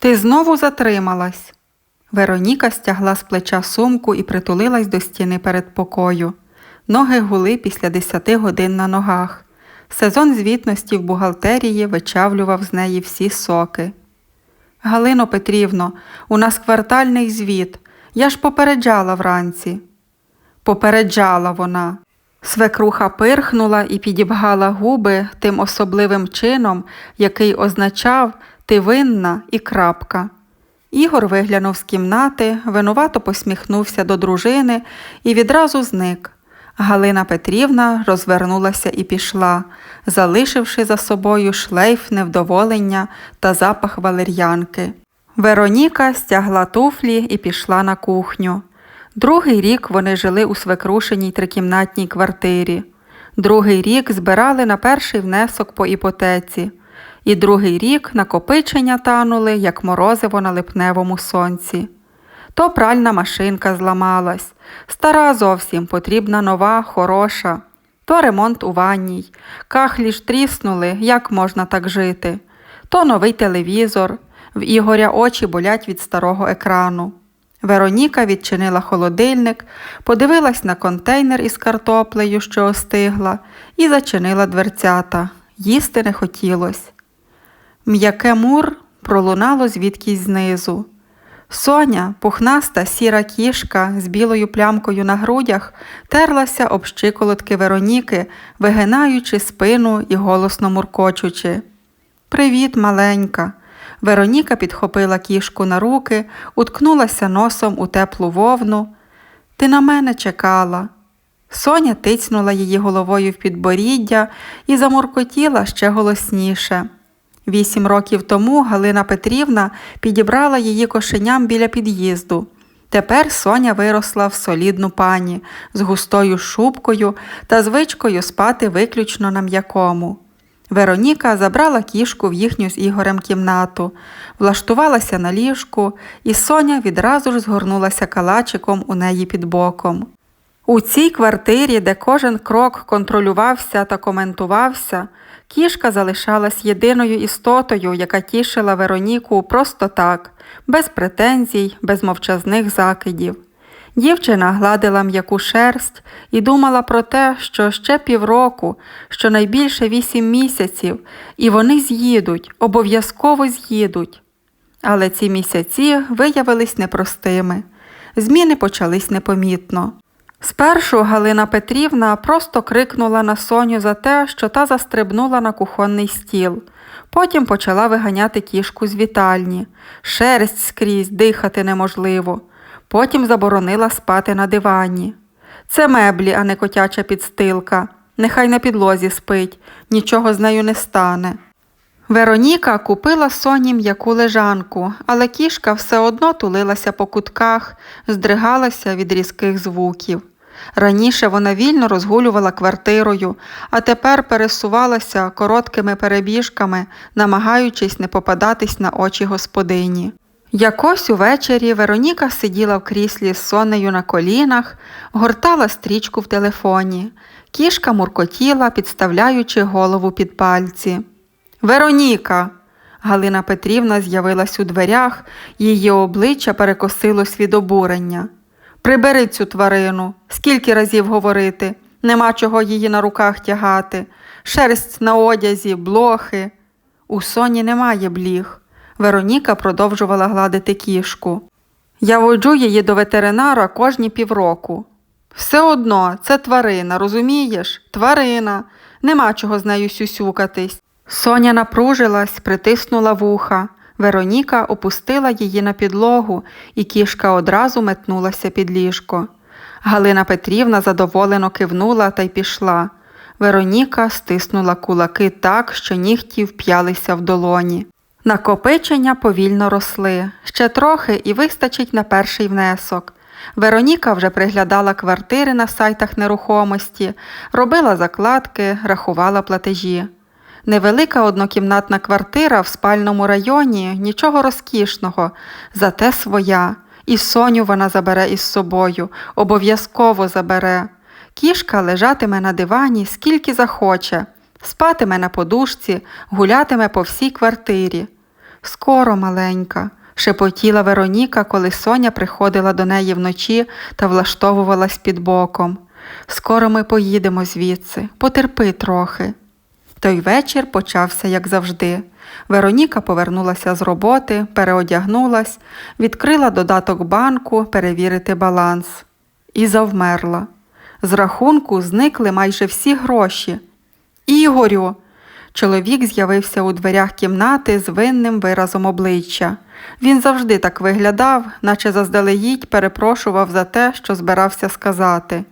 Ти знову затрималась. Вероніка стягла з плеча сумку і притулилась до стіни перед покою. Ноги гули після десяти годин на ногах. Сезон звітності в бухгалтерії вичавлював з неї всі соки. Галино Петрівно, у нас квартальний звіт. Я ж попереджала вранці. Попереджала вона. Свекруха пирхнула і підібгала губи тим особливим чином, який означав ти винна і крапка. Ігор виглянув з кімнати, винувато посміхнувся до дружини і відразу зник. Галина Петрівна розвернулася і пішла, залишивши за собою шлейф невдоволення та запах валер'янки. Вероніка стягла туфлі і пішла на кухню. Другий рік вони жили у свекрушеній трикімнатній квартирі. Другий рік збирали на перший внесок по іпотеці. І другий рік накопичення танули, як морозиво на липневому сонці. То пральна машинка зламалась, стара зовсім потрібна нова, хороша, то ремонт у ванній, кахлі ж тріснули, як можна так жити, то новий телевізор, в Ігоря очі болять від старого екрану. Вероніка відчинила холодильник, подивилась на контейнер із картоплею, що остигла, і зачинила дверцята. Їсти не хотілось. М'яке мур пролунало звідкись знизу. Соня, пухнаста сіра кішка з білою плямкою на грудях, терлася об щиколотки Вероніки, вигинаючи спину і голосно муркочучи. Привіт, маленька. Вероніка підхопила кішку на руки, уткнулася носом у теплу вовну. Ти на мене чекала. Соня тицнула її головою в підборіддя і замуркотіла ще голосніше. Вісім років тому Галина Петрівна підібрала її кошеням біля під'їзду. Тепер Соня виросла в солідну пані з густою шубкою та звичкою спати виключно на м'якому. Вероніка забрала кішку в їхню з Ігорем кімнату, влаштувалася на ліжку, і Соня відразу ж згорнулася калачиком у неї під боком. У цій квартирі, де кожен крок контролювався та коментувався, кішка залишалась єдиною істотою, яка тішила Вероніку просто так, без претензій, без мовчазних закидів. Дівчина гладила м'яку шерсть і думала про те, що ще півроку, що найбільше вісім місяців, і вони з'їдуть, обов'язково з'їдуть. Але ці місяці виявились непростими. Зміни почались непомітно. Спершу Галина Петрівна просто крикнула на Соню за те, що та застрибнула на кухонний стіл. Потім почала виганяти кішку з вітальні. Шерсть скрізь дихати неможливо. Потім заборонила спати на дивані. Це меблі, а не котяча підстилка. Нехай на підлозі спить, нічого з нею не стане. Вероніка купила Соні м'яку лежанку, але кішка все одно тулилася по кутках, здригалася від різких звуків. Раніше вона вільно розгулювала квартирою, а тепер пересувалася короткими перебіжками, намагаючись не попадатись на очі господині. Якось увечері Вероніка сиділа в кріслі з сонею на колінах, гортала стрічку в телефоні. Кішка муркотіла, підставляючи голову під пальці. Вероніка. Галина Петрівна з'явилась у дверях, її обличчя перекосилось від обурення. Прибери цю тварину, скільки разів говорити, нема чого її на руках тягати, шерсть на одязі, блохи. У соні немає бліг. Вероніка продовжувала гладити кішку. Я воджу її до ветеринара кожні півроку. Все одно, це тварина, розумієш? Тварина. Нема чого з нею сюсюкатись. Соня напружилась, притиснула вуха. Вероніка опустила її на підлогу, і кішка одразу метнулася під ліжко. Галина Петрівна задоволено кивнула та й пішла. Вероніка стиснула кулаки так, що нігті вп'ялися в долоні. Накопичення повільно росли. Ще трохи і вистачить на перший внесок. Вероніка вже приглядала квартири на сайтах нерухомості, робила закладки, рахувала платежі. Невелика однокімнатна квартира в спальному районі, нічого розкішного, зате своя. І Соню вона забере із собою, обов'язково забере. Кішка лежатиме на дивані скільки захоче, спатиме на подушці, гулятиме по всій квартирі. Скоро, маленька, шепотіла Вероніка, коли Соня приходила до неї вночі та влаштовувалась під боком. Скоро ми поїдемо звідси, потерпи трохи. Той вечір почався, як завжди. Вероніка повернулася з роботи, переодягнулась, відкрила додаток банку перевірити баланс і завмерла. З рахунку зникли майже всі гроші. Ігорю. Чоловік з'явився у дверях кімнати з винним виразом обличчя. Він завжди так виглядав, наче заздалегідь перепрошував за те, що збирався сказати.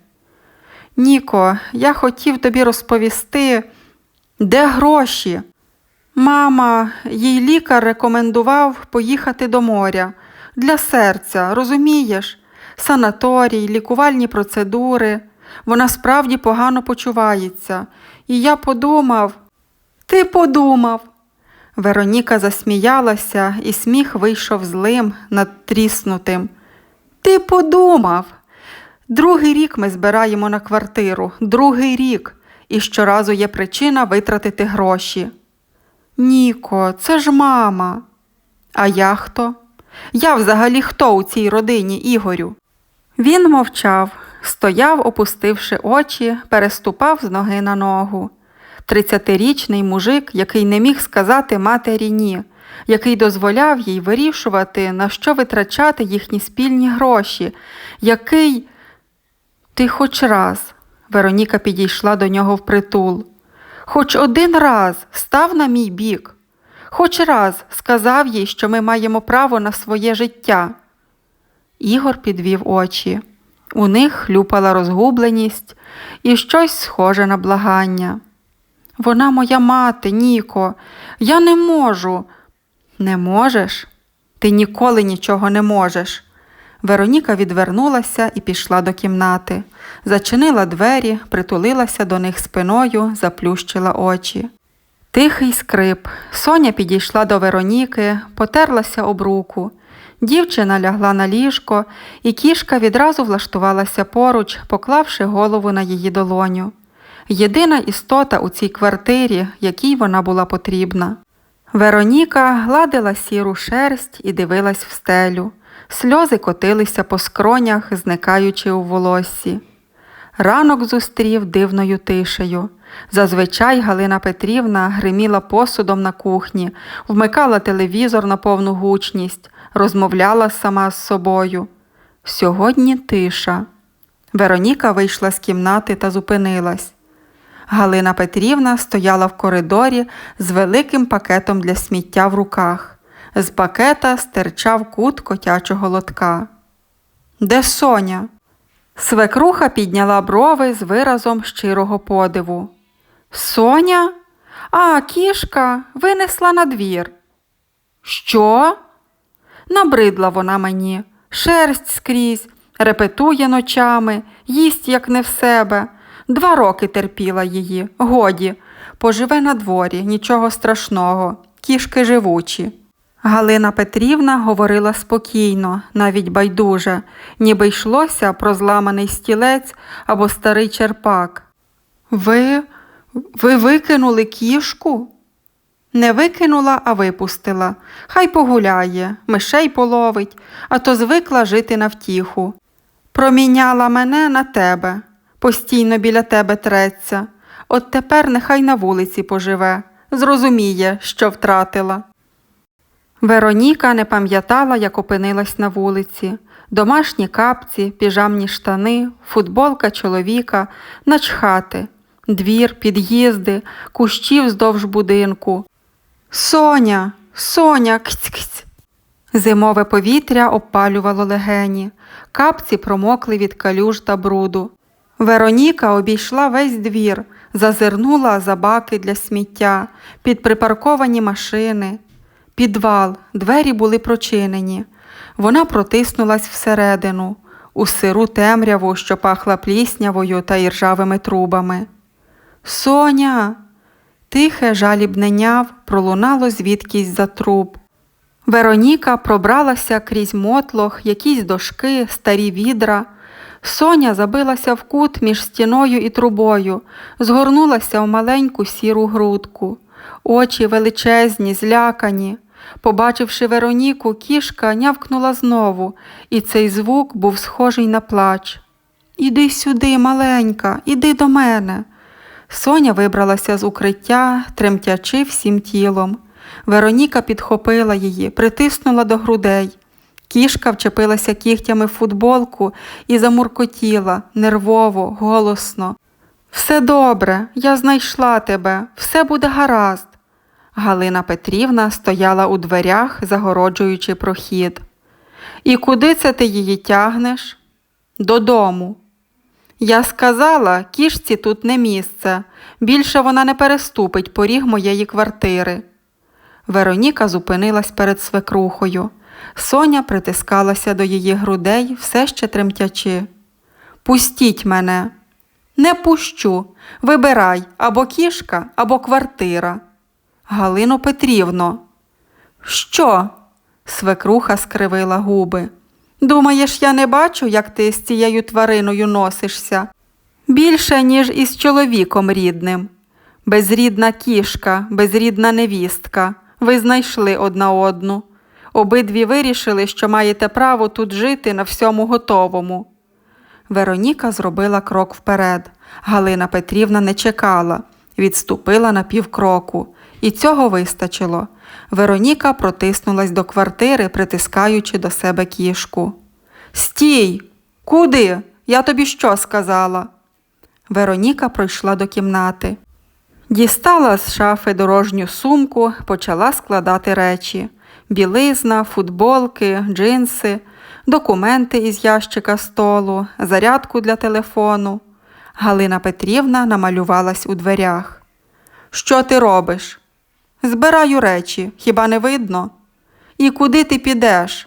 Ніко, я хотів тобі розповісти, де гроші? Мама, їй лікар рекомендував поїхати до моря. Для серця, розумієш? Санаторій, лікувальні процедури. Вона справді погано почувається. І я подумав, ти подумав. Вероніка засміялася, і сміх вийшов злим, надтріснутим. Ти подумав. Другий рік ми збираємо на квартиру, другий рік, і щоразу є причина витратити гроші. Ніко, це ж мама. А я хто? Я взагалі хто у цій родині, Ігорю? Він мовчав, стояв, опустивши очі, переступав з ноги на ногу. Тридцятирічний мужик, який не міг сказати матері ні, який дозволяв їй вирішувати, на що витрачати їхні спільні гроші, який. Ти хоч раз, Вероніка підійшла до нього впритул. Хоч один раз став на мій бік, хоч раз сказав їй, що ми маємо право на своє життя. Ігор підвів очі. У них хлюпала розгубленість і щось схоже на благання. Вона моя мати, Ніко, я не можу. Не можеш? Ти ніколи нічого не можеш. Вероніка відвернулася і пішла до кімнати, зачинила двері, притулилася до них спиною, заплющила очі. Тихий скрип. Соня підійшла до Вероніки, потерлася об руку. Дівчина лягла на ліжко, і кішка відразу влаштувалася поруч, поклавши голову на її долоню. Єдина істота у цій квартирі, якій вона була потрібна. Вероніка гладила сіру шерсть і дивилась в стелю. Сльози котилися по скронях, зникаючи у волоссі. Ранок зустрів дивною тишею. Зазвичай Галина Петрівна гриміла посудом на кухні, вмикала телевізор на повну гучність, розмовляла сама з собою. Сьогодні тиша. Вероніка вийшла з кімнати та зупинилась. Галина Петрівна стояла в коридорі з великим пакетом для сміття в руках. З пакета стирчав кут котячого лотка. Де Соня? Свекруха підняла брови з виразом щирого подиву. Соня? А, кішка винесла на двір. Що? Набридла вона мені, шерсть скрізь, репетує ночами, їсть, як не в себе. Два роки терпіла її, годі, поживе на дворі, нічого страшного, кішки живучі. Галина Петрівна говорила спокійно, навіть байдуже, ніби йшлося про зламаний стілець або старий черпак. Ви ви викинули кішку? Не викинула, а випустила. Хай погуляє, мишей половить, а то звикла жити на втіху. Проміняла мене на тебе, постійно біля тебе треться. От тепер нехай на вулиці поживе, зрозуміє, що втратила. Вероніка не пам'ятала, як опинилась на вулиці. Домашні капці, піжамні штани, футболка чоловіка, начхати, двір, під'їзди, кущі вздовж будинку. Соня, Соня, кць-кць. Зимове повітря обпалювало легені, капці промокли від калюж та бруду. Вероніка обійшла весь двір, зазирнула за баки для сміття, під припарковані машини. Підвал, двері були прочинені. Вона протиснулась всередину, у сиру темряву, що пахла пліснявою та іржавими трубами. Соня. Тихе жалібненяв пролунало звідкись за труб. Вероніка пробралася крізь мотлох, якісь дошки, старі відра. Соня забилася в кут між стіною і трубою, згорнулася в маленьку сіру грудку. Очі величезні, злякані. Побачивши Вероніку, кішка нявкнула знову, і цей звук був схожий на плач. Іди сюди, маленька, іди до мене. Соня вибралася з укриття, тремтячи всім тілом. Вероніка підхопила її, притиснула до грудей. Кішка вчепилася кігтями в футболку і замуркотіла нервово, голосно. Все добре, я знайшла тебе, все буде гаразд. Галина Петрівна стояла у дверях, загороджуючи прохід. І куди це ти її тягнеш? Додому. Я сказала, кішці тут не місце. Більше вона не переступить поріг моєї квартири. Вероніка зупинилась перед свекрухою. Соня притискалася до її грудей, все ще тремтячи. Пустіть мене. Не пущу. Вибирай або кішка, або квартира. Галино Петрівно. Що? Свекруха скривила губи. Думаєш, я не бачу, як ти з цією твариною носишся? Більше, ніж із чоловіком рідним. Безрідна кішка, безрідна невістка. Ви знайшли одна одну. Обидві вирішили, що маєте право тут жити на всьому готовому. Вероніка зробила крок вперед. Галина Петрівна не чекала, відступила на півкроку. І цього вистачило. Вероніка протиснулась до квартири, притискаючи до себе кішку. Стій! Куди? Я тобі що сказала? Вероніка пройшла до кімнати. Дістала з шафи дорожню сумку, почала складати речі: білизна, футболки, джинси, документи із ящика столу, зарядку для телефону. Галина Петрівна намалювалась у дверях. Що ти робиш? Збираю речі, хіба не видно? І куди ти підеш?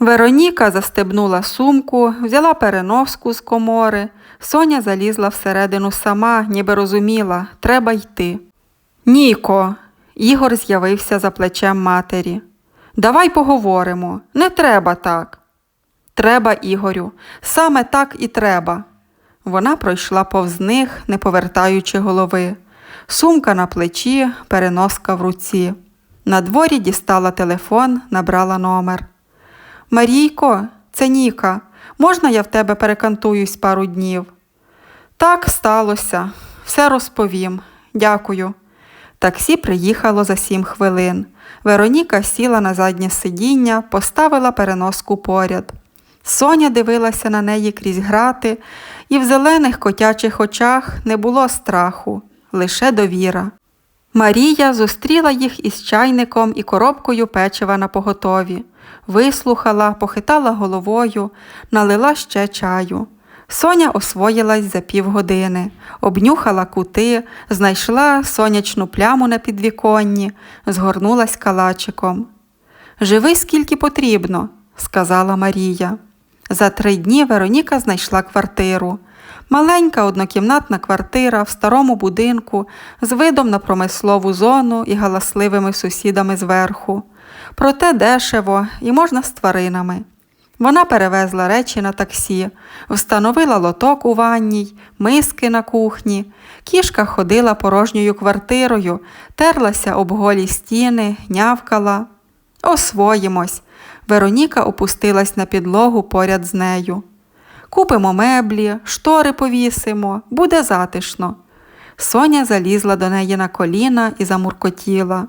Вероніка застебнула сумку, взяла переноску з комори. Соня залізла всередину сама, ніби розуміла, треба йти. Ніко, Ігор з'явився за плечем матері. Давай поговоримо. Не треба так. Треба, Ігорю, саме так і треба. Вона пройшла повз них, не повертаючи голови. Сумка на плечі, переноска в руці. На дворі дістала телефон, набрала номер. Марійко, це Ніка. Можна я в тебе перекантуюсь пару днів? Так сталося. Все розповім. Дякую. Таксі приїхало за сім хвилин. Вероніка сіла на заднє сидіння, поставила переноску поряд. Соня дивилася на неї крізь грати, і в зелених котячих очах не було страху, лише довіра. Марія зустріла їх із чайником і коробкою печива на поготові, вислухала, похитала головою, налила ще чаю. Соня освоїлась за півгодини, обнюхала кути, знайшла сонячну пляму на підвіконні, згорнулась калачиком. Живи скільки потрібно, сказала Марія. За три дні Вероніка знайшла квартиру. Маленька однокімнатна квартира в старому будинку з видом на промислову зону і галасливими сусідами зверху. Проте дешево і можна з тваринами. Вона перевезла речі на таксі, встановила лоток у ванній, миски на кухні. Кішка ходила порожньою квартирою, терлася об голі стіни, нявкала. Освоїмось. Вероніка опустилась на підлогу поряд з нею. Купимо меблі, штори повісимо, буде затишно. Соня залізла до неї на коліна і замуркотіла.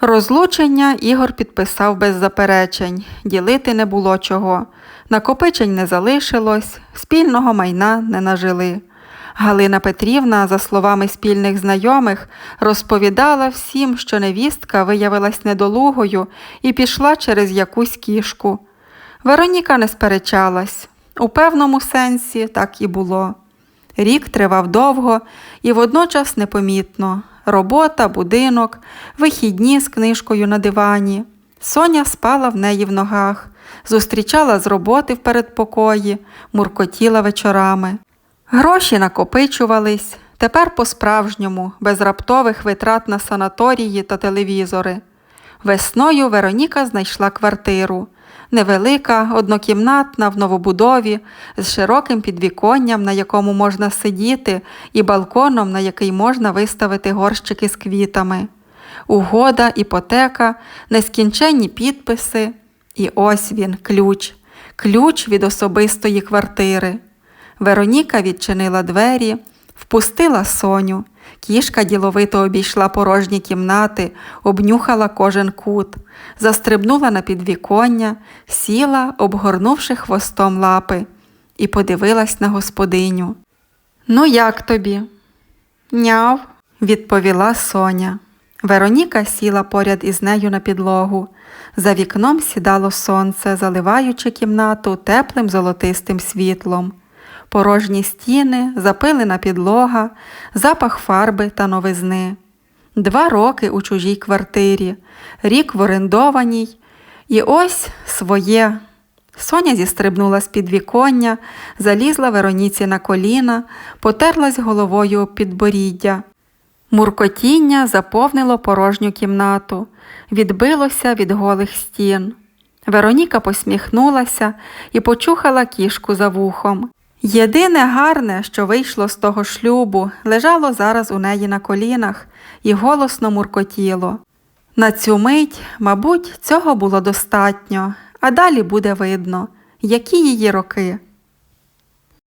Розлучення Ігор підписав без заперечень, ділити не було чого. Накопичень не залишилось, спільного майна не нажили. Галина Петрівна, за словами спільних знайомих, розповідала всім, що невістка виявилась недолугою і пішла через якусь кішку. Вероніка не сперечалась. У певному сенсі так і було. Рік тривав довго і водночас непомітно. Робота, будинок, вихідні з книжкою на дивані. Соня спала в неї в ногах, зустрічала з роботи в передпокої, муркотіла вечорами. Гроші накопичувались, тепер по-справжньому, без раптових витрат на санаторії та телевізори. Весною Вероніка знайшла квартиру. Невелика, однокімнатна в новобудові, з широким підвіконням, на якому можна сидіти, і балконом, на який можна виставити горщики з квітами. угода, іпотека, нескінченні підписи. І ось він, ключ, ключ від особистої квартири. Вероніка відчинила двері, впустила Соню. Кішка діловито обійшла порожні кімнати, обнюхала кожен кут, застрибнула на підвіконня, сіла, обгорнувши хвостом лапи, і подивилась на господиню. Ну, як тобі? Няв, відповіла Соня. Вероніка сіла поряд із нею на підлогу. За вікном сідало сонце, заливаючи кімнату теплим золотистим світлом. Порожні стіни, запилена підлога, запах фарби та новизни. Два роки у чужій квартирі, рік в орендованій, і ось своє. Соня зістрибнула з під віконня, залізла Вероніці на коліна, потерлась головою об підборіддя. Муркотіння заповнило порожню кімнату, відбилося від голих стін. Вероніка посміхнулася і почухала кішку за вухом. Єдине гарне, що вийшло з того шлюбу, лежало зараз у неї на колінах і голосно муркотіло. На цю мить, мабуть, цього було достатньо, а далі буде видно, які її роки.